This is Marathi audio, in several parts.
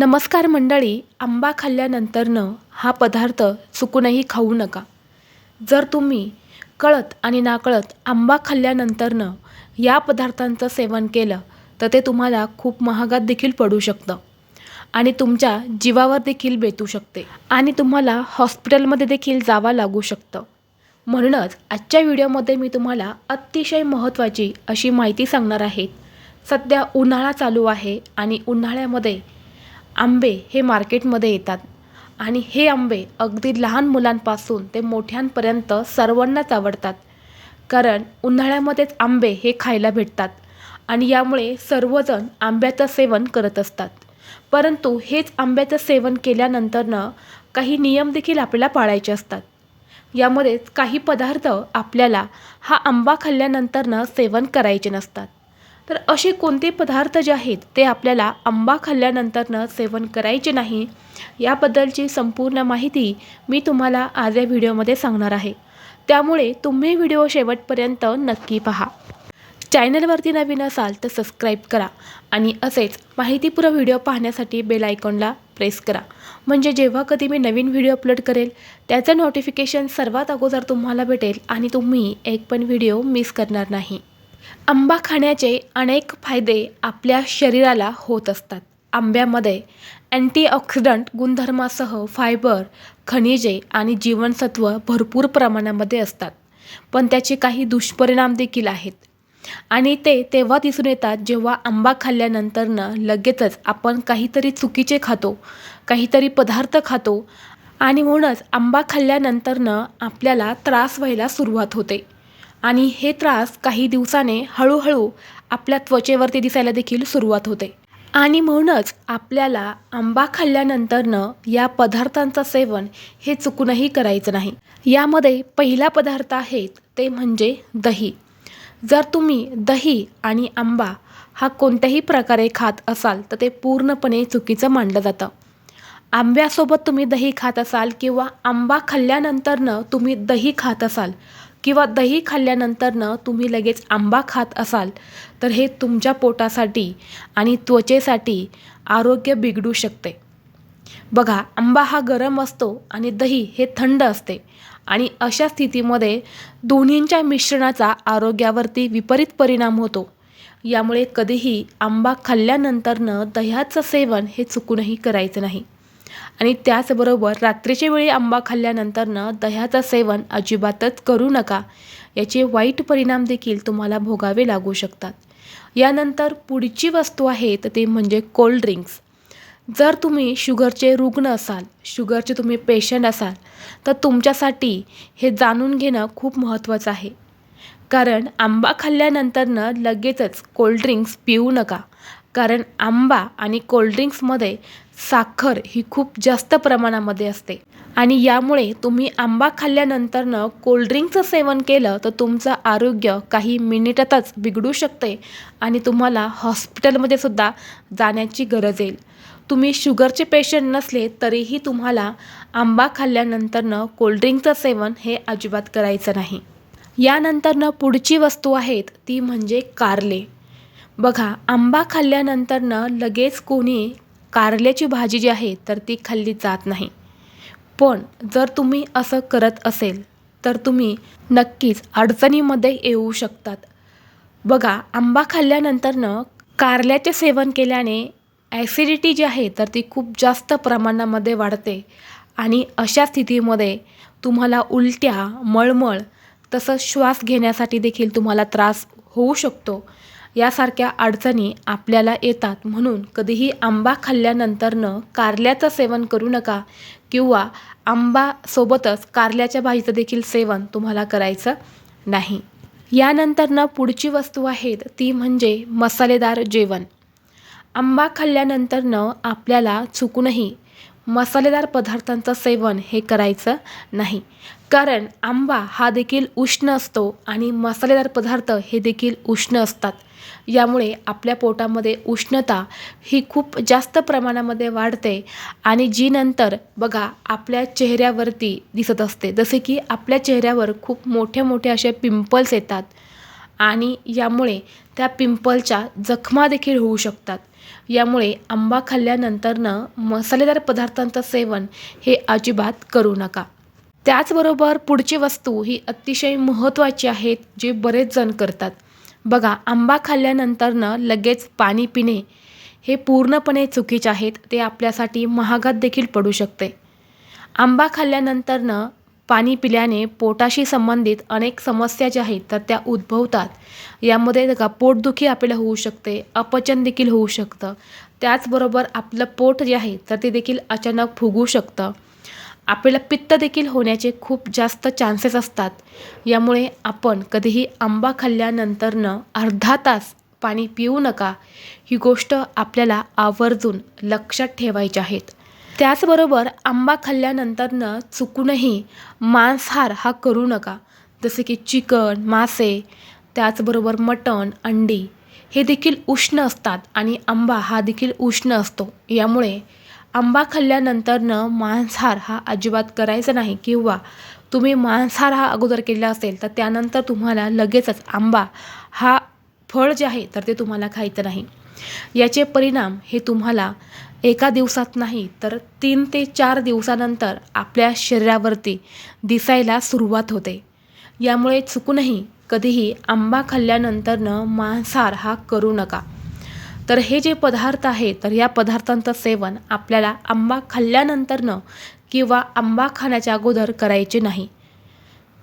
नमस्कार मंडळी आंबा खाल्ल्यानंतरनं हा पदार्थ चुकूनही खाऊ नका. जर तुम्ही कळत आणि नाकळत आंबा खाल्ल्यानंतरनं या पदार्थांचं सेवन केलं तर ते तुम्हाला खूप महागात देखील पडू शकतं आणि तुमच्या जीवावर देखील बेतू शकते आणि तुम्हाला हॉस्पिटलमध्ये देखील जावं लागू शकतं. म्हणूनच आजच्या व्हिडिओमध्ये मी तुम्हाला अतिशय महत्त्वाची अशी माहिती सांगणार आहे. सध्या उन्हाळा चालू आहे आणि उन्हाळ्यामध्ये आंबे हे मार्केटमध्ये येतात. आणि हे आंबे अगदी लहान मुलांपासून ते मोठ्यांपर्यंत सर्वांनाच आवडतात. कारण उन्हाळ्यामध्येच आंबे हे खायला भेटतात आणि यामुळे सर्वजण आंब्याचं सेवन करत असतात. परंतु हेच आंब्याचं सेवन केल्यानंतरनं काही नियम देखील आपल्याला पाळायचे असतात. यामध्येच काही पदार्थ आपल्याला हा आंबा खाल्ल्यानंतरनं सेवन करायचे नसतात. तर असे कोणते पदार्थ जे आहेत ते आपल्याला आंबा खाल्ल्यानंतरनं सेवन करायचे नाही याबद्दलची संपूर्ण माहिती मी तुम्हाला आज या व्हिडिओमध्ये सांगणार आहे. त्यामुळे तुम्ही व्हिडिओ शेवटपर्यंत नक्की पहा. चॅनलवरती नवीन असाल तर सबस्क्राईब करा आणि असेच माहितीपूर्व व्हिडिओ पाहण्यासाठी बेल आयकॉनला प्रेस करा. म्हणजे जेव्हा कधी मी नवीन व्हिडिओ अपलोड करेल त्याचं नोटिफिकेशन सर्वात अगोदर तुम्हाला भेटेल आणि तुम्ही एक पण व्हिडिओ मिस करणार नाही. आंबा खाण्याचे अनेक फायदे आपल्या शरीराला होत असतात. आंब्यामध्ये अँटीऑक्सिडंट गुणधर्मासह फायबर खनिजे आणि जीवनसत्व भरपूर प्रमाणामध्ये असतात. पण त्याचे काही दुष्परिणाम देखील आहेत. आणि ते तेव्हा दिसून येतात जेव्हा आंबा खाल्ल्यानंतरनं लगेचच आपण काहीतरी चुकीचे खातो काहीतरी पदार्थ खातो आणि म्हणूनच आंबा खाल्ल्यानंतरनं आपल्याला त्रास व्हायला सुरुवात होते. आणि हे त्रास काही दिवसाने हळूहळू आपल्या त्वचेवरती दिसायला देखील सुरुवात होते. आणि म्हणूनच आपल्याला आंबा खाल्ल्यानंतरनं या पदार्थांचं सेवन हे चुकूनही करायचं नाही. यामध्ये पहिला पदार्थ आहेत ते म्हणजे दही. जर तुम्ही दही आणि आंबा हा कोणत्याही प्रकारे खात असाल तर ते पूर्णपणे चुकीचं मानलं जातं. आंब्यासोबत तुम्ही दही खात असाल किंवा आंबा खाल्ल्यानंतरनं तुम्ही दही खात असाल किंवा दही खाल्ल्यानंतरनं तुम्ही लगेच आंबा खात असाल तर हे तुमच्या पोटासाठी आणि त्वचेसाठी आरोग्य बिघडू शकते. बघा आंबा हा गरम असतो आणि दही हे थंड असते आणि अशा स्थितीमध्ये दोन्हींच्या मिश्रणाचा आरोग्यावरती विपरीत परिणाम होतो. यामुळे कधीही आंबा खाल्ल्यानंतरनं दह्याचं सेवन हे चुकूनही करायचं नाही. आणि त्याचबरोबर रात्रीच्या वेळी आंबा खाल्ल्यानंतरनं दह्याचं सेवन अजिबातच करू नका. याचे वाईट परिणाम देखील तुम्हाला भोगावे लागू शकतात. यानंतर पुढची वस्तू आहे तर ते म्हणजे कोल्ड ड्रिंक्स जर तुम्ही शुगरचे रुग्ण असाल शुगरचे तुम्ही पेशंट असाल तर तुमच्यासाठी हे जाणून घेणं खूप महत्त्वाचं आहे. कारण आंबा खाल्ल्यानंतरनं लगेचच कोल्ड्रिंक्स पिऊ नका. कारण आंबा आणि कोल्ड्रिंक्समध्ये साखर ही खूप जास्त प्रमाणामध्ये असते. आणि यामुळे तुम्ही आंबा खाल्ल्यानंतरनं कोल्ड्रिंकचं सेवन केलं तर तुमचं आरोग्य काही मिनिटातच बिघडू शकते आणि तुम्हाला हॉस्पिटलमध्ये सुद्धा जाण्याची गरज येईल. तुम्ही शुगरचे पेशंट नसले तरीही तुम्हाला आंबा खाल्ल्यानंतरनं कोल्ड्रिंकचं सेवन हे अजिबात करायचं नाही. यानंतरनं पुढची वस्तू आहेत ती म्हणजे कारले. बघा आंबा खाल्ल्यानंतरनं लगेच कोणी कारल्याची भाजी जी आहे तर ती खाल्ली जात नाही. पण जर तुम्ही असं करत असेल तर तुम्ही नक्कीच अडचणीमध्ये येऊ शकतात. बघा आंबा खाल्ल्यानंतरनं कारल्याचे सेवन केल्याने ॲसिडिटी जी आहे तर ती खूप जास्त प्रमाणामध्ये वाढते आणि अशा स्थितीमध्ये तुम्हाला उलट्या मळमळ तसंच श्वास घेण्यासाठी देखील तुम्हाला त्रास होऊ शकतो. यासारख्या अडचणी आपल्याला येतात म्हणून कधीही आंबा खाल्ल्यानंतरनं कारल्याचं सेवन करू नका किंवा आंबासोबतच कारल्याच्या भाजीचं देखील सेवन तुम्हाला करायचं नाही. यानंतरनं पुढची वस्तू आहेत ती म्हणजे मसालेदार जेवण. आंबा खाल्ल्यानंतरनं आपल्याला चुकूनही मसालेदार पदार्थांचं सेवन हे करायचं नाही. कारण आंबा हा देखील उष्ण असतो आणि मसालेदार पदार्थ हे देखील उष्ण असतात. यामुळे आपल्या पोटामध्ये उष्णता ही खूप जास्त प्रमाणामध्ये वाढते आणि जी नंतर बघा आपल्या चेहऱ्यावरती दिसत असते. जसे की आपल्या चेहऱ्यावर खूप मोठे मोठे असे पिंपल्स येतात आणि यामुळे त्या पिंपलच्या जखमा देखील होऊ शकतात. यामुळे आंबा खाल्ल्यानंतरनं मसालेदार पदार्थांचं सेवन हे अजिबात करू नका. त्याचबरोबर पुढची वस्तू ही अतिशय महत्त्वाची आहेत जे बरेच जण करतात. बघा आंबा खाल्ल्यानंतरनं लगेच पाणी पिणे हे पूर्णपणे चुकीचे आहेत ते आपल्यासाठी महागात देखील पडू शकते. आंबा खाल्ल्यानंतरनं पाणी पिल्याने पोटाशी संबंधित अनेक समस्या ज्या आहेत तर त्या उद्भवतात. यामध्ये बघा पोटदुखी आपल्याला होऊ शकते अपचन देखील होऊ शकतं. त्याचबरोबर आपलं पोट जे आहे तर ते देखील अचानक फुगू शकतं. आपल्याला पित्त देखील होण्याचे खूप जास्त चान्सेस असतात. यामुळे आपण कधीही आंबा खाल्ल्यानंतरनं अर्धा तास पाणी पिऊ नका. ही गोष्ट आपल्याला आवर्जून लक्षात ठेवायची आहेत. त्याचबरोबर आंबा खाल्ल्यानंतरनं चुकूनही मांसाहार हा करू नका. जसे की चिकन मासे त्याचबरोबर मटण अंडी हे देखील उष्ण असतात आणि आंबा हा देखील उष्ण असतो. यामुळे आंबा खाल्ल्यानंतरनं मांसाहार हा अजिबात करायचा नाही. किंवा तुम्ही मांसाहार हा अगोदर केला असेल तर त्यानंतर तुम्हाला लगेचच आंबा हा फळ जे आहे तर ते तुम्हाला खायचं नाही. याचे परिणाम हे तुम्हाला एका दिवसात नाही तर तीन ते चार दिवसानंतर आपल्या शरीरावरती दिसायला सुरुवात होते. यामुळे चुकूनही कधीही आंबा खाल्ल्यानंतरनं मांसाहार हा करू नका. तर हे जे पदार्थ आहे तर या पदार्थांचं सेवन आपल्याला आंबा खाल्ल्यानंतरनं किंवा आंबा खाण्याच्या अगोदर करायचे नाही.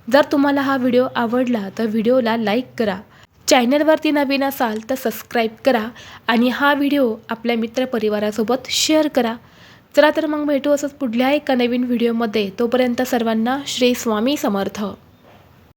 जर तुम्हाला हा व्हिडिओ आवडला तर व्हिडिओला लाईक करा. चॅनलवरती नवीन असाल तर सबस्क्राईब करा आणि हा व्हिडिओ आपल्या मित्रपरिवारासोबत शेअर करा. चला तर मग भेटू असंच पुढल्या एका नवीन व्हिडिओमध्ये. तोपर्यंत सर्वांना श्री स्वामी समर्थ.